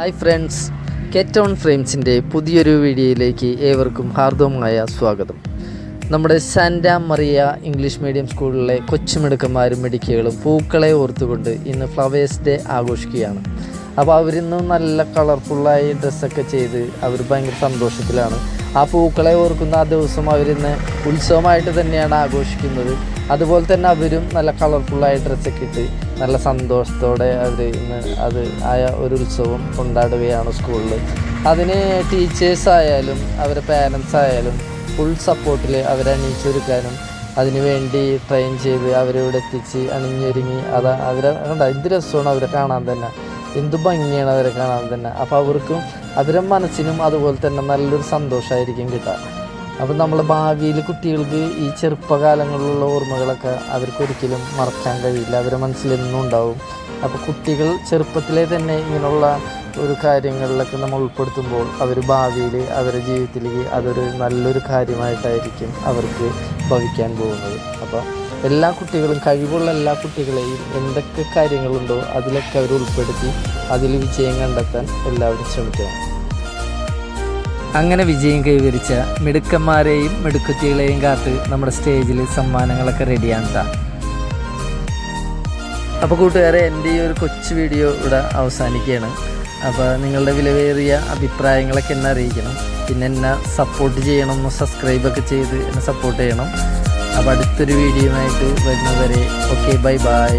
Hi friends കെറ്റോൺ ഫ്രെയിംസിന്റെ പുതിയൊരു വീഡിയോയിലേക്ക് ഏവർക്കും ഹാർദവമായ സ്വാഗതം. നമ്മുടെ സാന്റ മറിയ ഇംഗ്ലീഷ് മീഡിയം സ്കൂളിലെ കൊച്ചുമിടുക്കന്മാരും മിടുക്കികളും പൂക്കളെ ഓർത്തുകൊണ്ട് ഇന്ന് ഫ്ലവേഴ്സ് ഡേ ആഘോഷിക്കുകയാണ്. അപ്പോൾ അവരിന്ന് നല്ല കളർഫുള്ളായി ഡ്രസ്സൊക്കെ ചെയ്ത് അവർ ഭയങ്കര സന്തോഷത്തിലാണ്. ആ പൂക്കളെ ഓർക്കുന്ന ആ ദിവസം അവരിന്ന് ഉത്സവമായിട്ട് തന്നെയാണ് ആഘോഷിക്കുന്നത്. അതുപോലെ തന്നെ അവരും നല്ല കളർഫുള്ളായ ഡ്രസ്സൊക്കെ ഇട്ട് നല്ല സന്തോഷത്തോടെ അവർ ഇന്ന് അത് ആയ ഒരു ഉത്സവം കൊണ്ടാടുകയാണ് സ്കൂളിൽ അതിന് ടീച്ചേഴ്സ് ആയാലും അവരുടെ പാരൻസ് ആയാലും ഫുൾ സപ്പോർട്ടിൽ അവരെ അണിയിച്ചൊരുക്കാനും അതിനു വേണ്ടി ട്രെയിൻ ചെയ്ത് അവരെ ഇവിടെ എത്തിച്ച് അണിഞ്ഞൊരുങ്ങി. അത് അവരെ കണ്ട എന്ത് രസമാണ് അവരെ കാണാൻ തന്നെ. എന്ത് ഭംഗിയാണ് അവരെ കാണാൻ തന്നെ. അപ്പോൾ അവർക്കും അവരുടെ മനസ്സിനും അതുപോലെ തന്നെ നല്ലൊരു സന്തോഷമായിരിക്കും കിട്ടുക. അപ്പം നമ്മൾ ഭാവിയിൽ കുട്ടികൾക്ക് ഈ ചെറുപ്പകാലങ്ങളിലുള്ള ഓർമ്മകളൊക്കെ അവർക്ക് ഒരിക്കലും മറക്കാൻ കഴിയില്ല. അവരുടെ മനസ്സിലെന്നും ഉണ്ടാവും. അപ്പോൾ കുട്ടികൾ ചെറുപ്പത്തിലെ തന്നെ ഇങ്ങനെയുള്ള ഒരു കാര്യങ്ങളിലൊക്കെ നമ്മൾ ഉൾപ്പെടുത്തുമ്പോൾ അവർ ഭാവിയിൽ അവരുടെ ജീവിതത്തിലേക്ക് അതൊരു നല്ലൊരു കാര്യമായിട്ടായിരിക്കും അവർക്ക് ഭവിക്കാൻ പോകുന്നത്. അപ്പോൾ എല്ലാ കുട്ടികളും കഴിവുള്ള എല്ലാ കുട്ടികളെയും എന്തൊക്കെ കാര്യങ്ങളുണ്ടോ അതിലൊക്കെ അവർ ഉൾപ്പെടുത്തി അതിൽ വിജയം കണ്ടെത്താൻ എല്ലാവരും ശ്രമിക്കണം. അങ്ങനെ വിജയം കൈവരിച്ച മിടുക്കന്മാരെയും മിടുക്കുത്തികളെയും കാത്ത് നമ്മുടെ സ്റ്റേജിൽ സമ്മാനങ്ങളൊക്കെ റെഡിയാണ് അപ്പോൾ കൂട്ടുകാരെ എന്റെ ഈ ഒരു കൊച്ചു വീഡിയോ ഇവിടെ അവസാനിക്കുകയാണ്. അപ്പോൾ നിങ്ങളുടെ വിലവേറിയ അഭിപ്രായങ്ങളൊക്കെ എന്നെ അറിയിക്കണം. പിന്നെ എന്നെ സപ്പോർട്ട് ചെയ്യണം ഒന്ന് സബ്സ്ക്രൈബൊക്കെ ചെയ്ത് എന്നെ സപ്പോർട്ട് ചെയ്യണം. അപ്പോൾ അടുത്തൊരു വീഡിയോയുമായിട്ട് വരുന്നവരെ ഓക്കെ ബൈ ബൈ